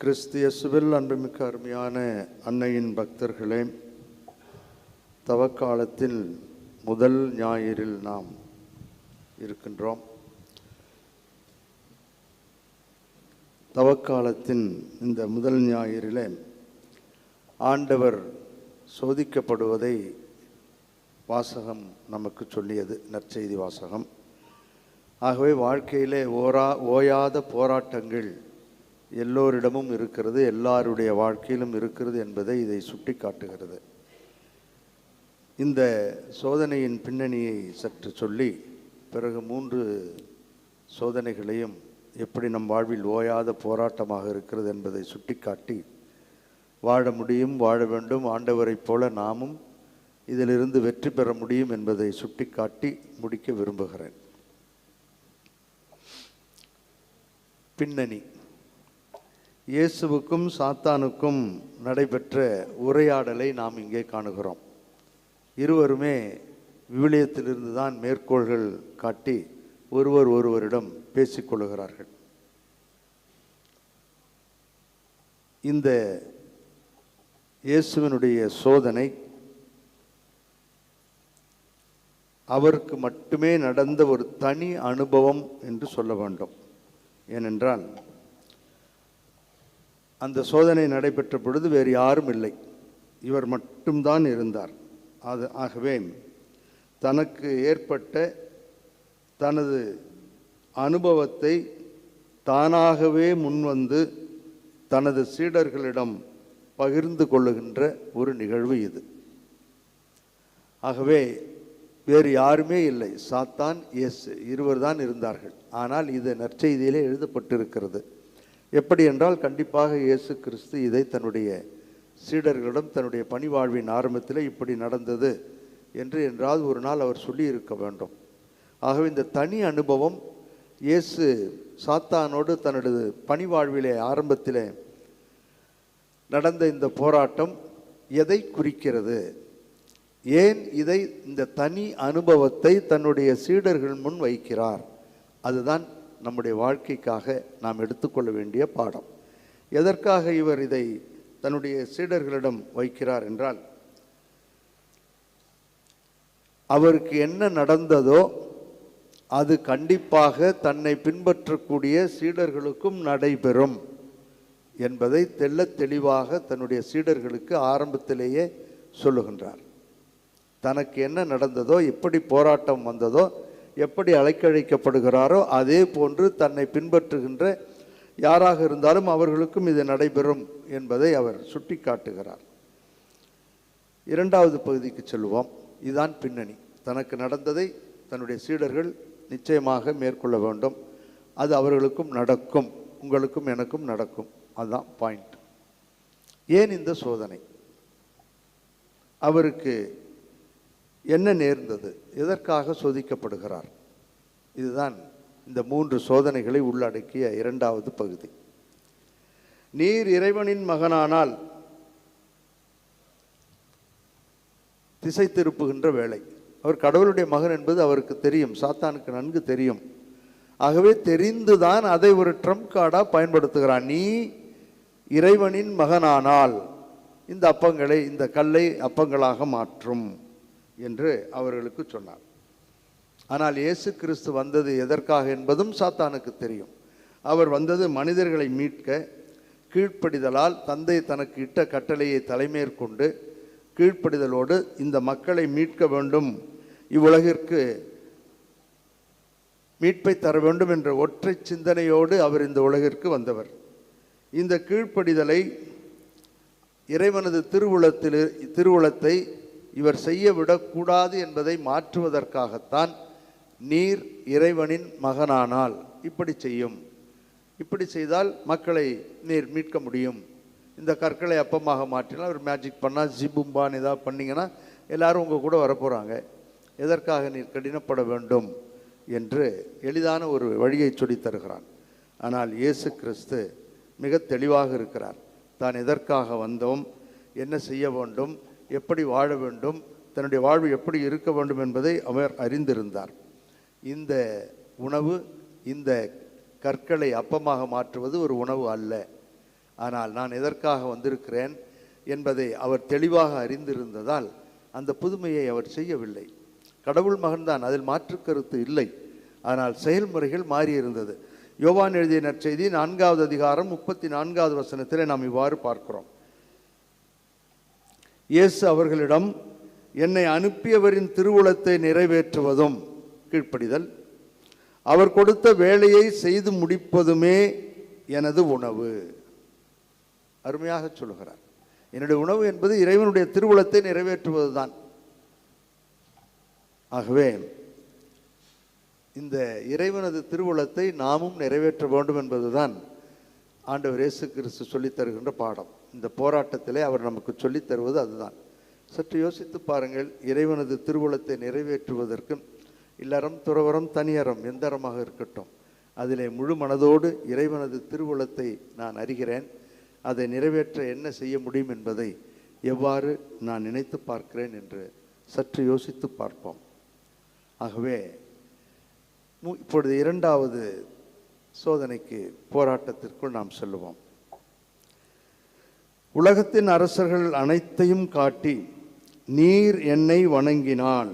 கிறிஸ்து இயேசுவில் அன்புமிக்க அருமையான அன்னையின் பக்தர்களே தவக்காலத்தில் முதல் ஞாயிறில் நாம் இருக்கின்றோம். தவக்காலத்தின் இந்த முதல் ஞாயிறிலே ஆண்டவர் சோதிக்கப்படுவதை வாசகம் நமக்கு சொல்லியது நற்செய்தி வாசகம். ஆகவே வாழ்க்கையிலே ஓரா ஓயாத போராட்டங்கள் எல்லோரிடமும் இருக்கிறது எல்லாருடைய வாழ்க்கையிலும் இருக்கிறது என்பதை இதை சுட்டி காட்டுகிறது இந்த சோதனையின் பின்னணியை சற்று சொல்லி பிறகு மூன்று சோதனைகளையும் எப்படி நம் வாழ்வில் ஓயாத போராட்டமாக இருக்கிறது என்பதை சுட்டிக்காட்டி வாழ முடியும் வாழ வேண்டும் ஆண்டவரைப் போல நாமும் இதிலிருந்து வெற்றி பெற முடியும் என்பதை சுட்டிக்காட்டி முடிக்க விரும்புகிறேன். பின்னணி. இயேசுவுக்கும் சாத்தானுக்கும் நடைபெற்ற உரையாடலை நாம் இங்கே காணுகிறோம். இருவருமே விவிலியத்திலிருந்து தான் மேற்கோள்கள் காட்டி ஒருவர் ஒருவரிடம் பேசிக்கொள்கிறார்கள் இந்த இயேசுவினுடைய சோதனை அவருக்கு மட்டுமே நடந்த ஒரு தனி அனுபவம் என்று சொல்ல வேண்டும். ஏனென்றால் அந்த சோதனை நடைபெற்ற பொழுது வேறு யாரும் இல்லை. இவர் மட்டும்தான் இருந்தார். அது ஆகவே தனக்கு ஏற்பட்ட தனது அனுபவத்தை தானாகவே முன்வந்து தனது சீடர்களிடம் பகிர்ந்து கொள்ளுகின்ற ஒரு நிகழ்வு இது. ஆகவே வேறு யாருமே இல்லை. சாத்தான் எஸ் இருவர் தான் இருந்தார்கள். ஆனால் இது நற்செய்தியிலே எழுதப்பட்டிருக்கிறது. எப்படி என்றால் கண்டிப்பாக இயேசு கிறிஸ்து இதை தன்னுடைய சீடர்களிடம் தன்னுடைய பணிவாழ்வின் ஆரம்பத்தில் இப்படி நடந்தது என்று என்றாவது ஒரு நாள் அவர் சொல்லியிருக்க வேண்டும். ஆகவே இந்த தனி அனுபவம் இயேசு சாத்தானோடு தன்னுடைய பணிவாழ்விலே ஆரம்பத்திலே நடந்த இந்த போராட்டம் எதை குறிக்கிறது? ஏன் இதை இந்த தனி அனுபவத்தை தன்னுடைய சீடர்கள் முன் வைக்கிறார்? அதுதான் நம்முடைய வாழ்க்கைக்காக நாம் எடுத்துக்கொள்ள வேண்டிய பாடம். எதற்காக இவர் இதை தன்னுடைய சீடர்களிடம் வைக்கிறார் என்றால் அவருக்கு என்ன நடந்ததோ அது கண்டிப்பாக தன்னை பின்பற்றக்கூடிய சீடர்களுக்கும் நடைபெறும் என்பதை தெல்ல தெளிவாக தன்னுடைய சீடர்களுக்கு ஆரம்பத்திலேயே சொல்லுகின்றார். தனக்கு என்ன நடந்ததோ எப்படி போராட்டம் வந்ததோ எப்படி அழைக்கழைக்கப்படுகிறாரோ அதே போன்று தன்னை பின்பற்றுகின்ற யாராக இருந்தாலும் அவர்களுக்கும் இது நடைபெறும் என்பதை அவர் சுட்டி காட்டுகிறார் இரண்டாவது பகுதிக்கு செல்வோம். இதுதான் பின்னணி. தனக்கு நடந்ததை தன்னுடைய சீடர்கள் நிச்சயமாக மேற்கொள்ள வேண்டும். அது அவர்களுக்கும் நடக்கும். உங்களுக்கும் எனக்கும் நடக்கும். அதுதான் பாயிண்ட் ஏன் இந்த சோதனை? அவருக்கு என்ன நேர்ந்தது? எதற்காக சோதிக்கப்படுகிறார்? இதுதான் இந்த மூன்று சோதனைகளை உள்ளடக்கிய இரண்டாவது பகுதி. நீர் இறைவனின் மகனானால் திசை திருப்புகின்ற வேலை அவர் கடவுளுடைய மகன் என்பது அவருக்கு தெரியும் சாத்தானுக்கு நன்கு தெரியும். ஆகவே தெரிந்துதான் அதை ஒரு ட்ரம்ப் கார்டாக பயன்படுத்துகிறான். நீ இறைவனின் மகனானால் இந்த அப்பங்களை இந்த கல்லை அப்பங்களாக மாற்றும். என்று அவர்களுக்கு சொன்னார். ஆனால் இயேசு கிறிஸ்து வந்தது எதற்காக என்பதும் சாத்தானுக்கு தெரியும். அவர் வந்தது மனிதர்களை மீட்க கீழ்ப்படிதலால் தந்தை தனக்கு இட்ட கட்டளையை தலைமேற்கொண்டு கீழ்ப்படிதலோடு இந்த மக்களை மீட்க வேண்டும் இவ்வுலகிற்கு மீட்பை தர வேண்டும் என்ற ஒற்றை சிந்தனையோடு அவர் இந்த உலகிற்கு வந்தவர். இந்த கீழ்ப்படிதலை இறைவனது திருவுளத்தில் திருவுளத்தை இவர் செய்ய விடக்கூடாது என்பதை மாற்றுவதற்காகத்தான் நீர் இறைவனின் மகனானால் இப்படி செய்யும். இப்படி செய்தால் மக்களை நீர் மீட்க முடியும். இந்த கற்களை அப்பமாக மாற்றினால் ஒரு மேஜிக் பண்ணால் ஜிபும்பான் ஏதாவது பண்ணிங்கன்னா எல்லாரும் உங்கள் கூட வரப்போகிறாங்க எதற்காக நீர் கடினப்பட வேண்டும் என்று எளிதான ஒரு வழியை சொல்லித் தருகிறான். ஆனால் இயேசு கிறிஸ்து மிக தெளிவாக இருக்கிறார். தான் எதற்காக வந்தோம்? என்ன செய்ய வேண்டும்? எப்படி வாழ வேண்டும் தன்னுடைய வாழ்வு எப்படி இருக்க வேண்டும் என்பதை அவர் அறிந்திருந்தார். இந்த உணவு இந்த கற்களை அப்பமாக மாற்றுவது ஒரு உணவு அல்ல. ஆனால் நான் எதற்காக வந்திருக்கிறேன் என்பதை அவர் தெளிவாக அறிந்திருந்ததால் அந்த புதுமையை அவர் செய்யவில்லை. கடவுள் மகன்தான் அதில் மாற்று கருத்து இல்லை. ஆனால் செயல்முறைகள் மாறியிருந்தது. யோவான் எழுதிய நற்செய்தி நான்காவது அதிகாரம் முப்பத்தி நான்காவது வசனத்திலே நாம் இவ்வாறு பார்க்கிறோம். இயேசு அவர்களிடம் என்னை அனுப்பியவரின் திருவுளத்தை நிறைவேற்றுவதும் கீழ்ப்படிதல் அவர் கொடுத்த வேலையை செய்து முடிப்பதுமே எனது உணவு. அருமையாக சொல்லுகிறார். என்னுடைய உணவு என்பது இறைவனுடைய திருவுளத்தை நிறைவேற்றுவதுதான். ஆகவே இந்த இறைவனது திருவுளத்தை நாமும் நிறைவேற்ற வேண்டும் என்பதுதான் ஆண்டவர் இயேசு கிறிஸ்து சொல்லித் தருகின்ற பாடம். இந்த போராட்டத்திலே அவர் நமக்கு சொல்லித் தருவது அதுதான். சற்று யோசித்து பாருங்கள் இறைவனது திருவுளத்தை நிறைவேற்றுவதற்கு இல்லறம் துறவரம் தனியறம் எந்தரமாக இருக்கட்டும். அதிலே முழு மனதோடு இறைவனது திருவுளத்தை நான் அறிகிறேன். அதை நிறைவேற்ற என்ன செய்ய முடியும் என்பதை எவ்வாறு நான் நினைத்து பார்க்கிறேன் என்று சற்று யோசித்து பார்ப்போம். ஆகவே மு- இப்பொழுது இரண்டாவது சோதனைக்கு போராட்டத்திற்குள் நாம் செல்லுவோம். உலகத்தின் அரசர்கள் அனைத்தையும் காட்டி நீர் என்னை வணங்கினால்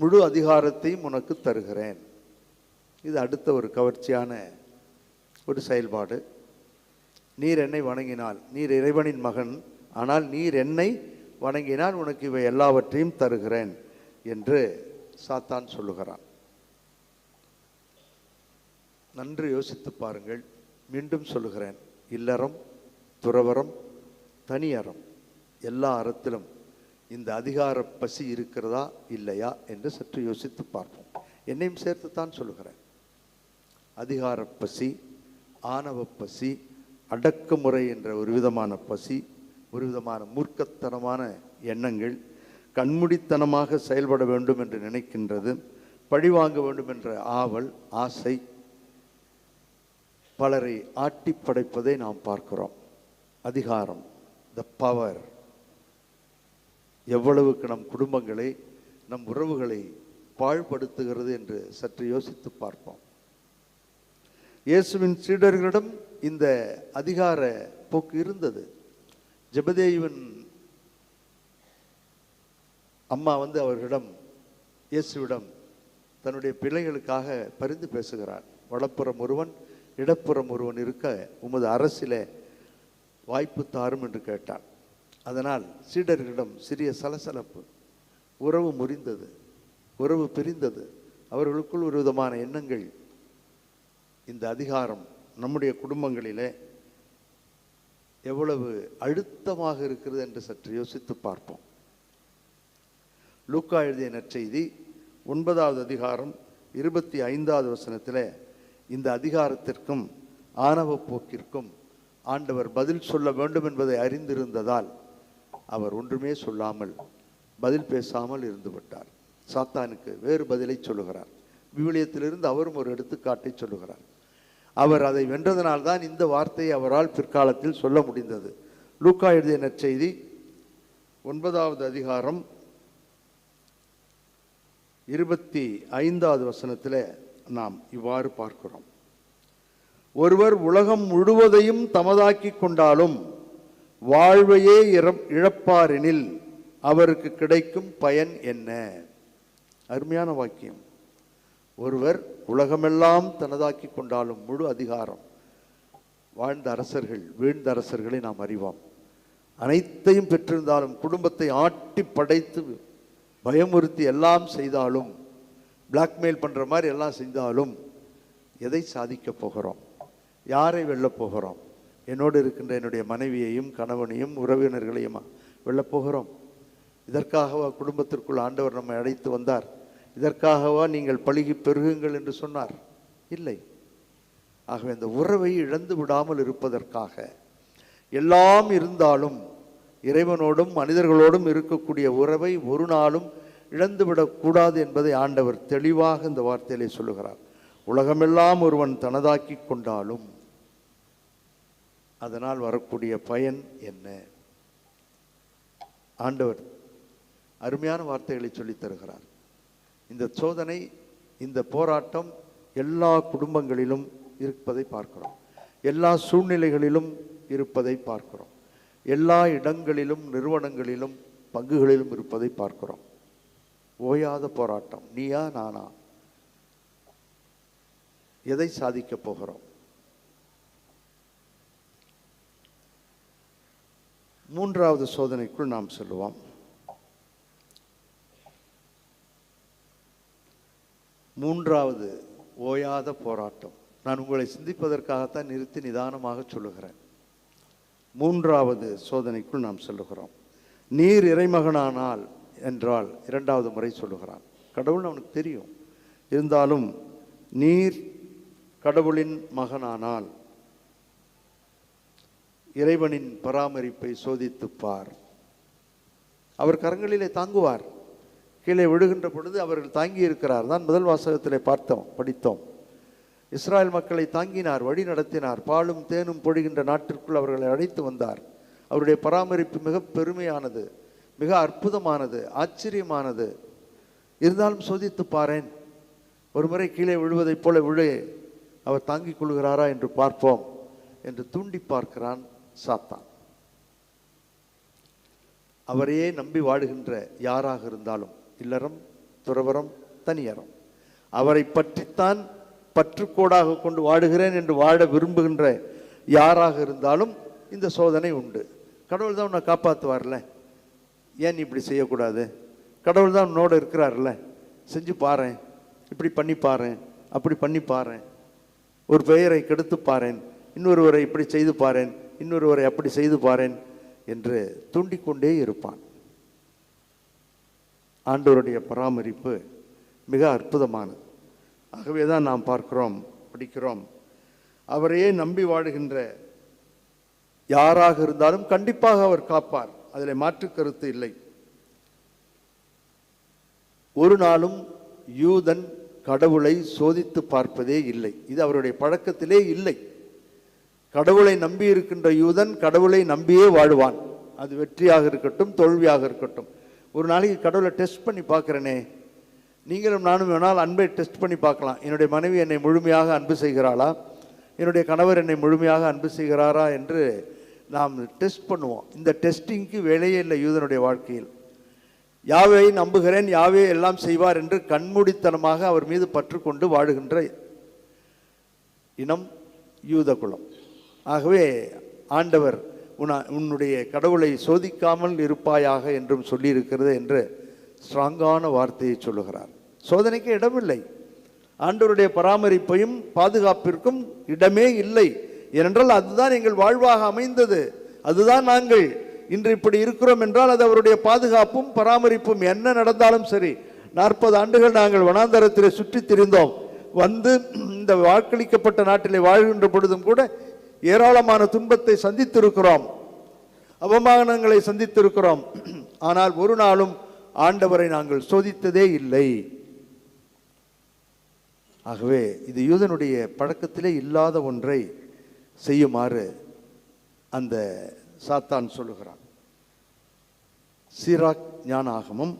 முழு அதிகாரத்தையும் உனக்கு தருகிறேன். இது அடுத்த ஒரு கவர்ச்சியான ஒரு செயல்பாடு. நீர் என்னை வணங்கினால் நீர் இறைவனின் மகன் ஆனால் நீர் என்னை வணங்கினால் உனக்கு இவை எல்லாவற்றையும் தருகிறேன் என்று சாத்தான் சொல்லுகிறான். நன்று யோசித்து பாருங்கள். மீண்டும் சொல்லுகிறேன். இல்லறம் துறவரம் தனியறம் எல்லா அறத்திலும் இந்த அதிகார பசி இருக்கிறதா இல்லையா என்று சற்று யோசித்து பார்ப்போம். என்னையும் சேர்த்து தான் சொல்லுகிறேன். அதிகார பசி ஆணவ பசி அடக்குமுறை என்ற ஒரு விதமான பசி ஒரு விதமான மூர்க்கத்தனமான எண்ணங்கள் கண்முடித்தனமாக செயல்பட வேண்டும் என்று நினைக்கின்றது பழிவாங்க வேண்டும் என்ற ஆவல் ஆசை பலரை ஆட்டி படைப்பதை நாம் பார்க்கிறோம். அதிகாரம் த பவர் எவ்வளவுக்கு நம் குடும்பங்களை நம் உறவுகளை பாழ்படுத்துகிறது என்று சற்று யோசித்து பார்ப்போம். இயேசுவின் சீடர்களிடம் இந்த அதிகார போக்கு இருந்தது. ஜெபதேயுவின் அம்மா வந்து அவர்களிடம் இயேசுவிடம் தன்னுடைய பிள்ளைகளுக்காக பரிந்து பேசுகிறார். வலப்புறம் ஒருவன் இடப்புறம் ஒருவன் இருக்க உமது அரசிலே வாய்ப்பு தாரும் என்று கேட்டான். அதனால் சீடர்களிடம் சிறிய சலசலப்பு. உறவு முறிந்தது. உறவு பிரிந்தது. அவர்களுக்குள் ஒரு விதமான எண்ணங்கள். இந்த அதிகாரம் நம்முடைய குடும்பங்களிலே எவ்வளவு அழுத்தமாக இருக்கிறது என்று சற்று யோசித்து பார்ப்போம். லூக்கா எழுதிய நற்செய்தி ஒன்பதாவது அதிகாரம் இருபத்தி ஐந்தாவது வசனத்தில் இந்த அதிகாரத்திற்கும் ஆணவ போக்கிற்கும் ஆண்டவர் பதில் சொல்ல வேண்டும் என்பதை அறிந்திருந்ததால் அவர் ஒன்றுமே சொல்லாமல் பதில் பேசாமல் இருந்து விட்டார். சாத்தானுக்கு வேறு பதிலை சொல்லுகிறார். விவிலியத்திலிருந்து அவரும் ஒரு எடுத்துக்காட்டை சொல்லுகிறார். அவர் அதை வென்றதனால்தான் இந்த வார்த்தையை அவரால் பிற்காலத்தில் சொல்ல முடிந்தது. லூக்கா எழுதிய நற்செய்தி ஒன்பதாவது அதிகாரம் இருபத்தி ஐந்தாவது வசனத்தில் நாம் இவ்வாறு பார்க்கிறோம். ஒருவர் உலகம் முழுவதையும் தமதாக்கி கொண்டாலும் வாழ்வையே இழப்பாரெனில் அவருக்கு கிடைக்கும் பயன் என்ன? அருமையான வாக்கியம். ஒருவர் உலகமெல்லாம் தனதாக்கி கொண்டாலும் முழு அதிகாரம் வாழ்ந்த அரசர்கள் வீழ்ந்த அரசர்களை நாம் அறிவோம். அனைத்தையும் பெற்றிருந்தாலும் குடும்பத்தை ஆட்டி படைத்து பயமுறுத்தி எல்லாம் செய்தாலும் பிளாக்மெயில் பண்ணுற மாதிரி எல்லாம் செஞ்சாலும் எதை சாதிக்கப் போகிறோம்? யாரை வெல்லப் போகிறோம் என்னோடு இருக்கின்ற என்னுடைய மனைவியையும் கணவனையும் உறவினர்களையும் வெல்லப் போகிறோம் இதற்காகவா குடும்பத்திற்குள் ஆண்டவர் நம்மை அழைத்து வந்தார்? இதற்காகவா நீங்கள் பழுகி பெருகுங்கள் என்று சொன்னார்? இல்லை. ஆகவே அந்த உறவை இழந்து விடாமல் இருப்பதற்காக எல்லாம் இருந்தாலும் இறைவனோடும் மனிதர்களோடும் இருக்கக்கூடிய உறவை ஒரு நாளும் இழந்துவிடக்கூடாது என்பதை ஆண்டவர் தெளிவாக இந்த வார்த்தையிலே சொல்லுகிறார். உலகமெல்லாம் ஒருவன் தனதாக்கி கொண்டாலும் அதனால் வரக்கூடிய பயன் என்ன? ஆண்டவர் அருமையான வார்த்தைகளை சொல்லித் தருகிறார். இந்த சோதனை இந்த போராட்டம் எல்லா குடும்பங்களிலும் இருப்பதை பார்க்கிறோம். எல்லா சூழ்நிலைகளிலும் இருப்பதை பார்க்கிறோம். எல்லா இடங்களிலும் நிறுவனங்களிலும் பங்குகளிலும் இருப்பதை பார்க்கிறோம். ஓயாத போராட்டம். நீயா நானா? எதை சாதிக்கப் போகிறோம்? மூன்றாவது சோதனைக்குள் நாம் செல்லுவோம் மூன்றாவது ஓயாத போராட்டம். நான் உங்களை சிந்திப்பதற்காகத்தான் நிறுத்தி நிதானமாக சொல்லுகிறேன். மூன்றாவது சோதனைக்குள் நாம் செல்லுகிறோம். நீர் இறைமகனானால் என்றால் இரண்டாவது முறை சொல்லுகிறான். கடவுள் அவனுக்கு தெரியும். இருந்தாலும் நீர் கடவுளின் மகனானால் இறைவனின் பராமரிப்பை சோதித்துப் பார். அவர் கரங்களிலே தாங்குவார். கீழே விழுகின்ற பொழுது அவர்கள் தாங்கி இருக்கிறார் தான் முதல் வாசகத்திலே பார்த்தோம் படித்தோம். இஸ்ராயல் மக்களை தாங்கினார் வழி நடத்தினார். பாலும் தேனும் பொழிகின்ற நாட்டிற்குள் அவர்களை அழைத்து வந்தார். அவருடைய பராமரிப்பு மிக பெருமையானது மிக அற்புதமானது ஆச்சரியமானது. இருந்தாலும் சோதித்து பாரேன். ஒரு முறை கீழே விழுவதைப் போல விழு அவர் தாங்கிக் கொள்கிறாரா என்று பார்ப்போம் என்று தூண்டி பார்க்கிறான் சாத்தான். அவரையே நம்பி வாடுகின்ற யாராக இருந்தாலும் இல்லறம் துறவரம் தனியறம் அவரை பற்றித்தான் பற்றுக்கோடாக கொண்டு வாடுகிறேன் என்று வாழ விரும்புகின்ற யாராக இருந்தாலும் இந்த சோதனை உண்டு. கடவுள் தான் உன்னை காப்பாற்றுவார்ல ஏன் நீ இப்படி செய்யக்கூடாது? கடவுள் தான் உன்னோட இருக்கிறார்ல. செஞ்சு பாரேன். இப்படி பண்ணி பாரு அப்படி பண்ணி பாரு ஒரு பெயரை கெடுத்து பாரேன் இன்னொருவரை இப்படி செய்து பாரேன் இன்னொருவரை அப்படி செய்து பாரேன் என்று தூண்டிக்கொண்டே இருப்பான். ஆண்டவருடைய பராமரிப்பு மிக அற்புதமானது. ஆகவே தான் நாம் பார்க்கிறோம் படிக்கிறோம். அவரையே நம்பி வாழுகின்ற யாராக இருந்தாலும் கண்டிப்பாக அவர் காப்பார். அதில் மாற்று கருத்து இல்லை. ஒரு நாளும் யூதன் கடவுளை சோதித்து பார்ப்பதே இல்லை. இது அவருடைய பழக்கத்திலே இல்லை. கடவுளை நம்பி இருக்கின்ற யூதன் கடவுளை நம்பியே வாழ்வான். அது வெற்றியாக இருக்கட்டும் தோல்வியாக இருக்கட்டும். ஒரு நாளைக்கு கடவுளை டெஸ்ட் பண்ணி பார்க்குறேனே. நீங்களும் நானும் வேணால் அன்பை டெஸ்ட் பண்ணி பார்க்கலாம். என்னுடைய மனைவி என்னை முழுமையாக அன்பு செய்கிறாளா? என்னுடைய கணவர் என்னை முழுமையாக அன்பு செய்கிறாரா என்று நாம் டெஸ்ட் பண்ணுவோம். இந்த டெஸ்டிங்க்கு வேலையே இல்லை யூதனுடைய வாழ்க்கையில். யாவை நம்புகிறேன் யாவே எல்லாம் செய்வார் என்று கண்மூடித்தனமாக அவர் மீது பற்று கொண்டு வாழுகின்ற இனம் யூத குலம். ஆகவே ஆண்டவர் உன உன்னுடைய கடவுளை சோதிக்காமல் இருப்பாயாக என்றும் சொல்லியிருக்கிறது என்று ஸ்ட்ராங்கான வார்த்தையை சொல்லுகிறார். சோதனைக்கு இடமில்லை. ஆண்டவருடைய பராமரிப்பையும் பாதுகாப்பிற்கும் இடமே இல்லை. ஏனென்றால் அதுதான் எங்கள் வாழ்வாக அமைந்தது. அதுதான் நாங்கள் இன்று இப்படி இருக்கிறோம் என்றால் அது அவருடைய பாதுகாப்பும் பராமரிப்பும் என்ன நடந்தாலும் சரி. நாற்பது ஆண்டுகள் நாங்கள் வனாந்தரத்தில் சுற்றித் திரிந்தோம். வந்து இந்த வாக்களிக்கப்பட்ட நாட்டிலே வாழ்கின்ற பொழுதும் கூட ஏராளமான துன்பத்தை சந்தித்திருக்கிறோம். அவமானங்களை சந்தித்திருக்கிறோம். ஆனால் ஒரு நாளும் ஆண்டவரை நாங்கள் சோதித்ததே இல்லை. ஆகவே இது யூதனுடைய பழக்கத்திலே இல்லாத ஒன்றை செய்யுமாறு அந்த சாத்தான் சொல்லுகிறான். சீராக் ஞானாகமம்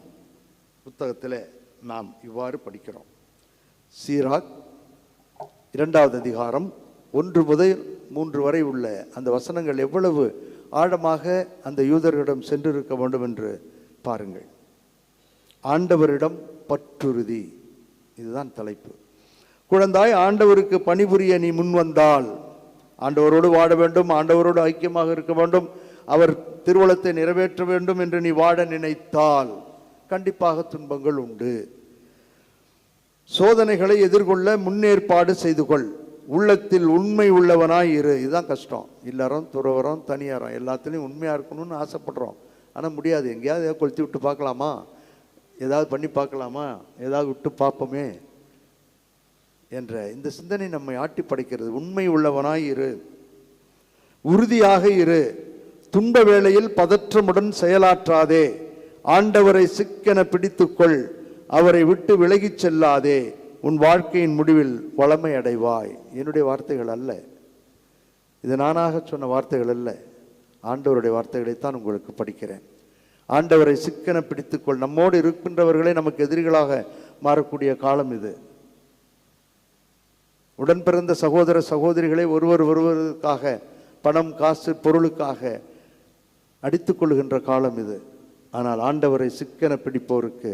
புத்தகத்தில் நாம் இவ்வாறு படிக்கிறோம். சீராக் இரண்டாவது அதிகாரம் ஒன்று முதல் மூன்று வரை உள்ள அந்த வசனங்கள் எவ்வளவு ஆழமாக அந்த யூதர்களிடம் சென்றிருக்க வேண்டும் என்று பாருங்கள். ஆண்டவரிடம் பற்றுறுதி. இதுதான் தலைப்பு. குழந்தாய் ஆண்டவருக்கு பணிபுரிய நீ முன் வந்தால் ஆண்டவரோடு வாழ வேண்டும் ஆண்டவரோடு ஐக்கியமாக இருக்க வேண்டும். அவர் திருவளத்தை நிறைவேற்ற வேண்டும் என்று நீ வாட நினைத்தால் கண்டிப்பாக துன்பங்கள் உண்டு. சோதனைகளை எதிர்கொள்ள முன்னேற்பாடு செய்து கொள். உள்ளத்தில் உண்மை உள்ளவனாய் இரு. இதுதான் கஷ்டம். இல்லறம் துறவரம் தனியாரம் எல்லாத்துலேயும் உண்மையாக இருக்கணும்னு ஆசைப்படுறோம். ஆனால் முடியாது. எங்கேயாவது ஏதாவது கொளுத்தி விட்டு பார்க்கலாமா? ஏதாவது பண்ணி பார்க்கலாமா? ஏதாவது விட்டு பார்ப்போமே என்ற இந்த சிந்தனை நம்மை ஆட்டி படைக்கிறது உண்மை உள்ளவனாய் இரு. உறுதியாக இரு. துன்ப வேளையில் பதற்றமுடன் செயலாற்றாதே. ஆண்டவரை சிக்கென பிடித்துக்கொள். அவரை விட்டு விலகிச் செல்லாதே. உன் வாழ்க்கையின் முடிவில் வளமை அடைவாய். என்னுடைய வார்த்தைகள் அல்ல. இது நானாக சொன்ன வார்த்தைகள் அல்ல. ஆண்டவருடைய வார்த்தைகளைத்தான் உங்களுக்கு படிக்கிறேன். ஆண்டவரை சிக்கென பிடித்துக்கொள். நம்மோடு இருக்கின்றவர்களே நமக்கு எதிரிகளாக மாறக்கூடிய காலம் இது. உடன் பிறந்த சகோதர சகோதரிகளை ஒருவர் ஒருவருக்காக பணம் காசு பொருளுக்காக அடித்து கொள்கின்ற காலம் இது. ஆனால் ஆண்டவரை சிக்கன பிடிப்போருக்கு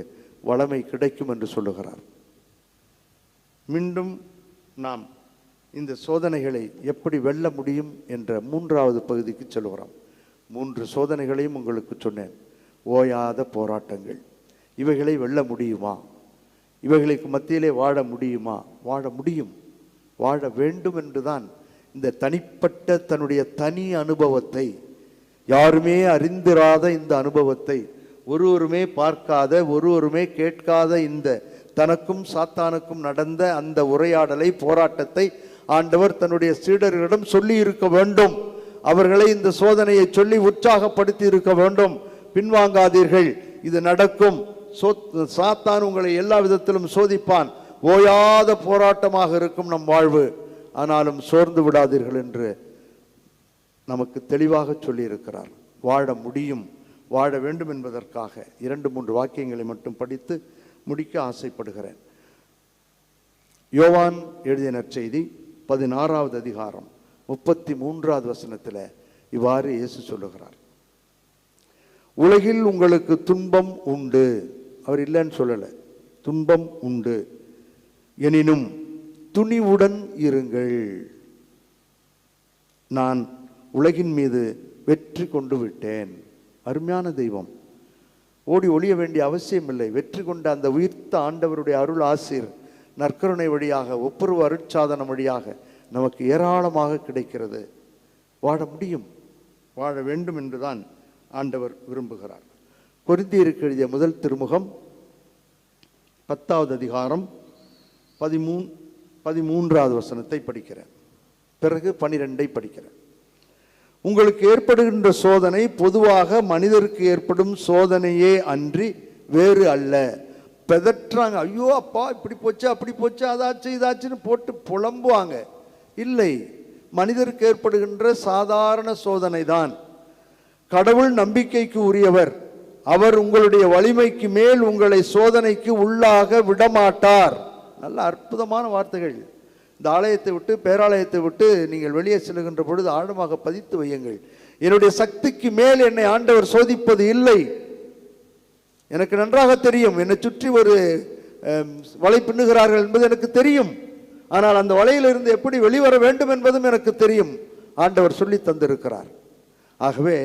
வளமை கிடைக்கும் என்று சொல்லுகிறார். மீண்டும் நாம் இந்த சோதனைகளை எப்படி வெல்ல முடியும் என்ற மூன்றாவது பகுதிக்கு செல்கிறோம். மூன்று சோதனைகளையும் உங்களுக்கு சொன்னேன். ஓயாத போராட்டங்கள். இவைகளை வெல்ல முடியுமா? இவைகளுக்கு மத்தியிலே வாழ முடியுமா? வாழ முடியும். வாழ வேண்டும் என்றுதான் இந்த தனிப்பட்ட தன்னுடைய தனி அனுபவத்தை யாருமே அறிந்திராத இந்த அனுபவத்தை ஒருவருமே பார்க்காத ஒருவருமே கேட்காத இந்த தனக்கும் சாத்தானுக்கும் நடந்த அந்த உரையாடலை போராட்டத்தை ஆண்டவர் தன்னுடைய சீடர்களிடம் சொல்லி இருக்க வேண்டும். அவர்களை இந்த சோதனையை சொல்லி உற்சாகப்படுத்தி இருக்க வேண்டும். பின்வாங்காதீர்கள். இது நடக்கும். சோ- சாத்தான் உங்களை எல்லா விதத்திலும் சோதிப்பான். ஓயாத போராட்டமாக இருக்கும் நம் வாழ்வு. ஆனாலும் சோர்ந்து விடாதீர்கள் என்று நமக்கு தெளிவாக சொல்லியிருக்கிறார். வாழ முடியும். வாழ வேண்டும் என்பதற்காக இரண்டு மூன்று வாக்கியங்களை மட்டும் படித்து முடிக்க ஆசைப்படுகிறேன். யோவான் எழுதிய நற்செய்தி பதினாறாவது அதிகாரம் முப்பத்தி மூன்றாவது வசனத்தில் இவ்வாறு இயேசு சொல்லுகிறார். உலகில் உங்களுக்கு துன்பம் உண்டு. அவர் இல்லைன்னு சொல்லலை. துன்பம் உண்டு. எனினும் துணிவுடன் இருங்கள். நான் உலகின் மீது வெற்றி கொண்டு விட்டேன். அருமையான தெய்வம். ஓடி ஒளிய வேண்டிய அவசியம் இல்லை வெற்றி கொண்ட அந்த உயிர்த்த ஆண்டவருடைய அருள் ஆசிர் நற்கருணை வழியாக ஒப்புரவு அருட்சாதனம் வழியாக நமக்கு ஏராளமாக கிடைக்கிறது. வாழ முடியும். வாழ வேண்டும் என்றுதான் ஆண்டவர் விரும்புகிறார். கொரிந்தியருக்கு எழுதிய முதல் திருமுகம் பத்தாவது அதிகாரம் பதிமூன் பதிமூன்றாவது வசனத்தை படிக்கிறேன். பிறகு பனிரெண்டை படிக்கிறேன். உங்களுக்கு ஏற்படுகின்ற சோதனை பொதுவாக மனிதருக்கு ஏற்படும் சோதனையே அன்றி வேறு அல்ல. பெதற்றாங்க ஐயோ அப்பா இப்படி போச்சு அப்படி போச்சு அதாச்சு இதாச்சுன்னு போட்டு புலம்புவாங்க. இல்லை மனிதருக்கு ஏற்படுகின்ற சாதாரண சோதனை தான் கடவுள் நம்பிக்கைக்கு உரியவர். அவர் உங்களுடைய வலிமைக்கு மேல் உங்களை சோதனைக்கு உள்ளாக விடமாட்டார். நல்ல அற்புதமான வார்த்தைகள். இந்த ஆலயத்தை விட்டு பேராலயத்தை விட்டு நீங்கள் வெளியே செல்லுகின்ற பொழுது ஆழமாக பதித்து வையுங்கள். என்னுடைய சக்திக்கு மேல் என்னை ஆண்டவர் சோதிப்பது இல்லை. எனக்கு நன்றாக தெரியும். என்னை சுற்றி ஒரு வலை பின்னுகிறார்கள் என்பது எனக்கு தெரியும். ஆனால் அந்த வலையிலிருந்து எப்படி வெளிவர வேண்டும் என்பதும் எனக்கு தெரியும். ஆண்டவர் சொல்லி தந்திருக்கிறார். ஆகவே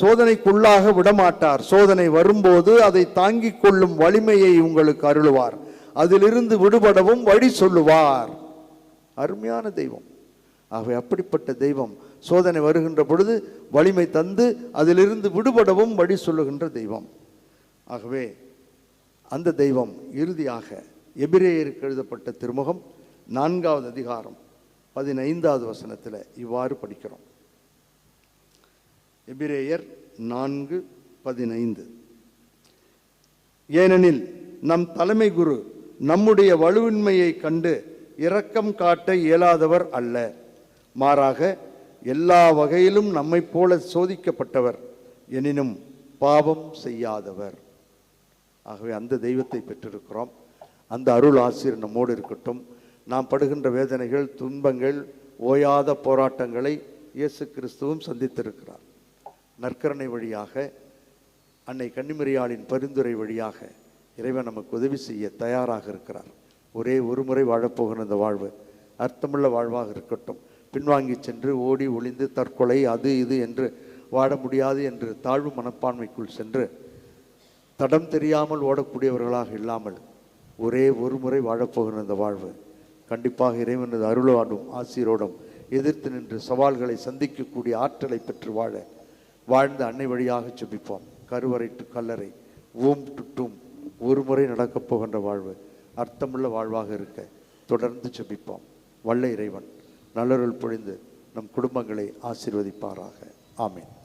சோதனைக்குள்ளாக விடமாட்டார். சோதனை வரும்போது அதை தாங்கிக் கொள்ளும் வலிமையை உங்களுக்கு அருளுவார். அதிலிருந்து விடுபடவும் வழி சொல்லுவார். அருமையான தெய்வம். ஆகவே அப்படிப்பட்ட தெய்வம் சோதனை வருகின்ற பொழுது வலிமை தந்து அதிலிருந்து விடுபடவும் வழி சொல்லுகின்ற தெய்வம். ஆகவே அந்த தெய்வம் இறுதியாக எபிரேயருக்கு எழுதப்பட்ட திருமுகம் நான்காவது அதிகாரம் பதினைந்தாவது வசனத்தில் இவ்வாறு படிக்கிறோம். எபிரேயர் நான்கு பதினைந்து. ஏனெனில் நம் தலைமை குரு நம்முடைய வலுவின்மையை கண்டு இரக்கம் காட்ட இயலாதவர் அல்ல. மாறாக எல்லா வகையிலும் நம்மைப் போல சோதிக்கப்பட்டவர் எனினும் பாவம் செய்யாதவர். ஆகவே அந்த தெய்வத்தை பெற்றிருக்கிறோம். அந்த அருள் ஆசிரியர் நம்மோடு இருக்கட்டும். நாம் படுகின்ற வேதனைகள் துன்பங்கள் ஓயாத போராட்டங்களை இயேசு கிறிஸ்துவும் சந்தித்திருக்கிறார். நற்கரணை வழியாக அன்னை கன்னிமரியாளின் பரிந்துரை வழியாக இறைவன் நமக்கு உதவி செய்ய தயாராக இருக்கிறார். ஒரே ஒரு முறை வாழப்போகிற இந்த வாழ்வு அர்த்தமுள்ள வாழ்வாக இருக்கட்டும். பின்வாங்கி சென்று ஓடி ஒளிந்து தற்கொலை அது இது என்று வாழ முடியாது என்று தாழ்வு மனப்பான்மைக்குள் சென்று தடம் தெரியாமல் ஓடக்கூடியவர்களாக இல்லாமல் ஒரே ஒரு முறை வாழப்போகிற இந்த வாழ்வு. கண்டிப்பாக இறைவனது அருளோடும் ஆசீரோடும் எதிர்த்து நின்று சவால்களை சந்திக்கக்கூடிய ஆற்றலை பெற்று வாழ வாழ்ந்த அன்னை வழியாக செபிப்போம் கருவறை டு கல்லறை ஓம் டுட்டும் ஒரு முறை நடக்கப் போகின்ற வாழ்வு. அர்த்தமுள்ள வாழ்வாக இருக்க. தொடர்ந்து செபிப்போம் வல்ல இறைவன் நல்லருள் பொழிந்து நம் குடும்பங்களை ஆசிர்வதிப்பாராக. ஆமேன்.